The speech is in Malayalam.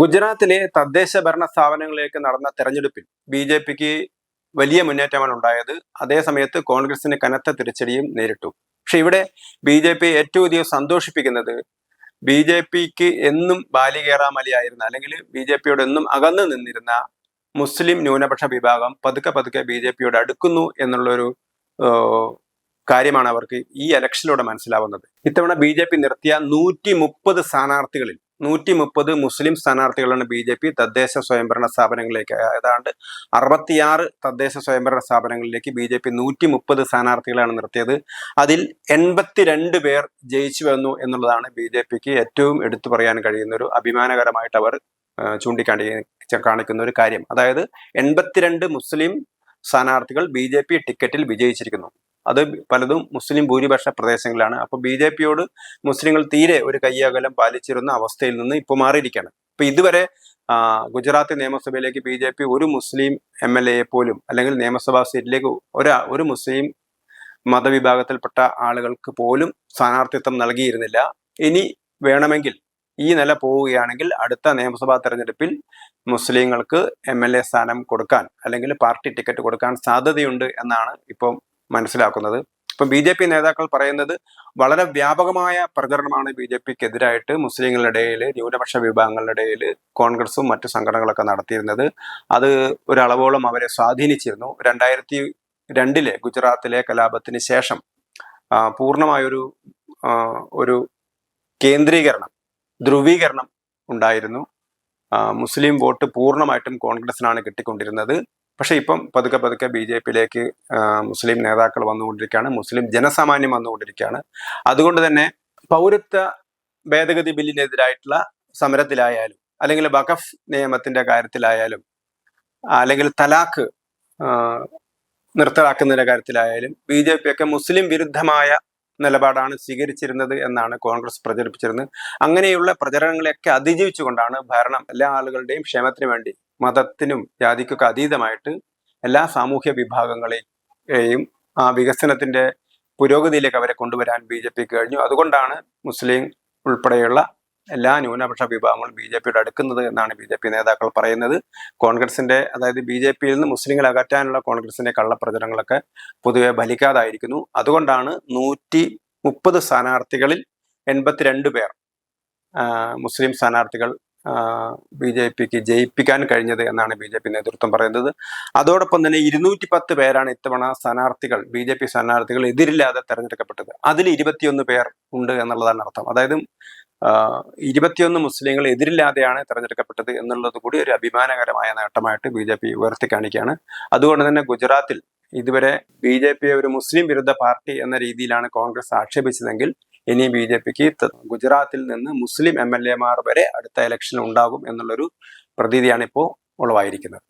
ഗുജറാത്തിലെ തദ്ദേശ ഭരണ സ്ഥാപനങ്ങളിലേക്ക് നടന്ന തെരഞ്ഞെടുപ്പിൽ ബി ജെ പിക്ക് വലിയ മുന്നേറ്റമാണ് ഉണ്ടായത്. അതേസമയത്ത് കോൺഗ്രസിന് കനത്ത തിരിച്ചടിയും നേരിട്ടു. പക്ഷെ ഇവിടെ ബി ജെ പി ഏറ്റവും അധികം സന്തോഷിപ്പിക്കുന്നത് ബി ജെ പിക്ക് എന്നും ബാലികേറാമലിയായിരുന്ന അല്ലെങ്കിൽ ബി ജെ പിയോട് എന്നും അകന്നു നിന്നിരുന്ന മുസ്ലിം ന്യൂനപക്ഷ വിഭാഗം പതുക്കെ പതുക്കെ ബി ജെ പിയോട് അടുക്കുന്നു എന്നുള്ളൊരു കാര്യമാണ് അവർക്ക് ഈ ഇലക്ഷനിലൂടെ മനസ്സിലാവുന്നത്. ഇത്തവണ ബി ജെ പി നിർത്തിയ നൂറ്റി മുപ്പത് സ്ഥാനാർത്ഥികളിൽ നൂറ്റി മുപ്പത് മുസ്ലിം സ്ഥാനാർത്ഥികളാണ് ബി ജെ പി തദ്ദേശ സ്വയംഭരണ സ്ഥാപനങ്ങളിലേക്ക് ഏതാണ്ട് അറുപത്തിയാറ് തദ്ദേശ സ്വയംഭരണ സ്ഥാപനങ്ങളിലേക്ക് ബി ജെ പി നൂറ്റി മുപ്പത് സ്ഥാനാർത്ഥികളാണ് നിർത്തിയത്. അതിൽ എൺപത്തിരണ്ട് പേർ ജയിച്ചു വന്നു എന്നുള്ളതാണ് ബി ജെ പിക്ക് ഏറ്റവും എടുത്തു പറയാൻ കഴിയുന്ന ഒരു അഭിമാനകരമായിട്ട് അവർ ചൂണ്ടിക്കാണി കാണിക്കുന്ന ഒരു കാര്യം. അതായത് എൺപത്തിരണ്ട് മുസ്ലിം സ്ഥാനാർത്ഥികൾ ബി ജെ പി ടിക്കറ്റിൽ വിജയിച്ചിരിക്കുന്നു. അത് പലതും മുസ്ലിം ഭൂരിപക്ഷ പ്രദേശങ്ങളിലാണ്. അപ്പോൾ ബി ജെ പിയോട് മുസ്ലിങ്ങൾ തീരെ ഒരു കയ്യകലം പാലിച്ചിരുന്ന അവസ്ഥയിൽ നിന്ന് ഇപ്പോൾ മാറിയിരിക്കുകയാണ് ഇപ്പൊ ഇതുവരെ ഗുജറാത്ത് നിയമസഭയിലേക്ക് ബി ജെ പി ഒരു മുസ്ലിം എം എൽ എയെ പോലും അല്ലെങ്കിൽ നിയമസഭാ സീറ്റിലേക്ക് ഒരാ ഒരു മുസ്ലിം മതവിഭാഗത്തിൽപ്പെട്ട ആളുകൾക്ക് പോലും സ്ഥാനാർത്ഥിത്വം നൽകിയിരുന്നില്ല. ഇനി വേണമെങ്കിൽ ഈ നില പോവുകയാണെങ്കിൽ അടുത്ത നിയമസഭാ തെരഞ്ഞെടുപ്പിൽ മുസ്ലിങ്ങൾക്ക് എം എൽ എ സ്ഥാനം കൊടുക്കാൻ അല്ലെങ്കിൽ പാർട്ടി ടിക്കറ്റ് കൊടുക്കാൻ സാധ്യതയുണ്ട് എന്നാണ് ഇപ്പം മനസ്സിലാക്കുന്നത്. ഇപ്പം ബി ജെ പി നേതാക്കൾ പറയുന്നത് വളരെ വ്യാപകമായ പ്രചരണമാണ് ബി ജെ പിക്ക് എതിരായിട്ട് മുസ്ലിങ്ങളുടെ ഇടയിൽ ന്യൂനപക്ഷ വിഭാഗങ്ങളുടെ ഇടയിൽ കോൺഗ്രസും മറ്റു സംഘടനകളൊക്കെ നടത്തിയിരുന്നത്. അത് ഒരളവോളം അവരെ സ്വാധീനിച്ചിരുന്നു. രണ്ടായിരത്തി രണ്ടിലെ ഗുജറാത്തിലെ കലാപത്തിന് ശേഷം പൂർണമായൊരു ഒരു കേന്ദ്രീകരണം ധ്രുവീകരണം ഉണ്ടായിരുന്നു. മുസ്ലിം വോട്ട് പൂർണമായിട്ടും കോൺഗ്രസിനാണ് കിട്ടിക്കൊണ്ടിരുന്നത്. പക്ഷെ ഇപ്പം പതുക്കെ പതുക്കെ ബി ജെ പിയിലേക്ക് മുസ്ലിം നേതാക്കൾ വന്നുകൊണ്ടിരിക്കുകയാണ് മുസ്ലിം ജനസാമാന്യം വന്നുകൊണ്ടിരിക്കുകയാണ്. അതുകൊണ്ട് തന്നെ പൗരത്വ ഭേദഗതി ബില്ലിനെതിരായിട്ടുള്ള സമരത്തിലായാലും അല്ലെങ്കിൽ ബഖഫ് നിയമത്തിന്റെ കാര്യത്തിലായാലും അല്ലെങ്കിൽ തലാഖ് നിർത്തലാക്കുന്നതിന്റെ കാര്യത്തിലായാലും ബി ജെ പി ഒക്കെ മുസ്ലിം വിരുദ്ധമായ നിലപാടാണ് സ്വീകരിച്ചിരുന്നത് എന്നാണ് കോൺഗ്രസ് പ്രചരിപ്പിച്ചിരുന്നത്. അങ്ങനെയുള്ള പ്രചരണങ്ങളെയൊക്കെ അതിജീവിച്ചുകൊണ്ടാണ് ഭരണം എല്ലാ ആളുകളുടെയും ക്ഷേമത്തിന് വേണ്ടി മതത്തിനും ജാതിക്കൊക്കെ അതീതമായിട്ട് എല്ലാ സാമൂഹ്യ വിഭാഗങ്ങളെയും ആ വികസനത്തിന്റെ പുരോഗതിയിലേക്ക് അവരെ കൊണ്ടുവരാൻ ബി ജെ പിക്ക് കഴിഞ്ഞു. അതുകൊണ്ടാണ് മുസ്ലിം ഉൾപ്പെടെയുള്ള എല്ലാ ന്യൂനപക്ഷ വിഭാഗങ്ങളും ബി ജെ പിയുടെ അടുക്കുന്നത് എന്നാണ് ബി ജെ പി നേതാക്കൾ പറയുന്നത്. കോൺഗ്രസിന്റെ അതായത് ബി ജെ പിയിൽ നിന്ന് മുസ്ലിങ്ങളെ അകറ്റാനുള്ള കോൺഗ്രസിന്റെ കള്ളപ്രചരണങ്ങളൊക്കെ പൊതുവെ ഫലിക്കാതായിരിക്കുന്നു അതുകൊണ്ടാണ് നൂറ്റി മുപ്പത് സ്ഥാനാർത്ഥികളിൽ എൺപത്തിരണ്ട് പേർ മുസ്ലിം സ്ഥാനാർത്ഥികൾ ബി ജെ പിക്ക് ജയിപ്പിക്കാൻ കഴിഞ്ഞത് എന്നാണ് ബി ജെ പി നേതൃത്വം പറയുന്നത്. അതോടൊപ്പം തന്നെ ഇരുന്നൂറ്റി പത്ത് പേരാണ് ഇത്തവണ സ്ഥാനാർത്ഥികൾ ബി ജെ പി സ്ഥാനാർത്ഥികൾ എതിരില്ലാതെ തെരഞ്ഞെടുക്കപ്പെട്ടത്. അതിൽ ഇരുപത്തിയൊന്ന് പേർ ഉണ്ട് എന്നുള്ളതാണ് അർത്ഥം. അതായത് ഇരുപത്തിയൊന്ന് മുസ്ലിങ്ങൾ എതിരില്ലാതെയാണ് തെരഞ്ഞെടുക്കപ്പെട്ടത് എന്നുള്ളത് കൂടി ഒരു അഭിമാനകരമായ നേട്ടമായിട്ട് ബി ജെ പി ഉയർത്തി കാണിക്കുകയാണ്. അതുകൊണ്ട് തന്നെ ഗുജറാത്തിൽ ഇതുവരെ ബി ജെ പിയെ ഒരു മുസ്ലിം വിരുദ്ധ പാർട്ടി എന്ന രീതിയിലാണ് കോൺഗ്രസ് ആക്ഷേപിച്ചതെങ്കിൽ ഇനി ബി ജെ പിക്ക് ഗുജറാത്തിൽ നിന്ന് മുസ്ലിം എം എൽ എമാർ വരെ അടുത്ത ഇലക്ഷൻ ഉണ്ടാകും എന്നുള്ളൊരു പ്രതീതിയാണ് ഇപ്പോൾ ഉളവായിരിക്കുന്നത്.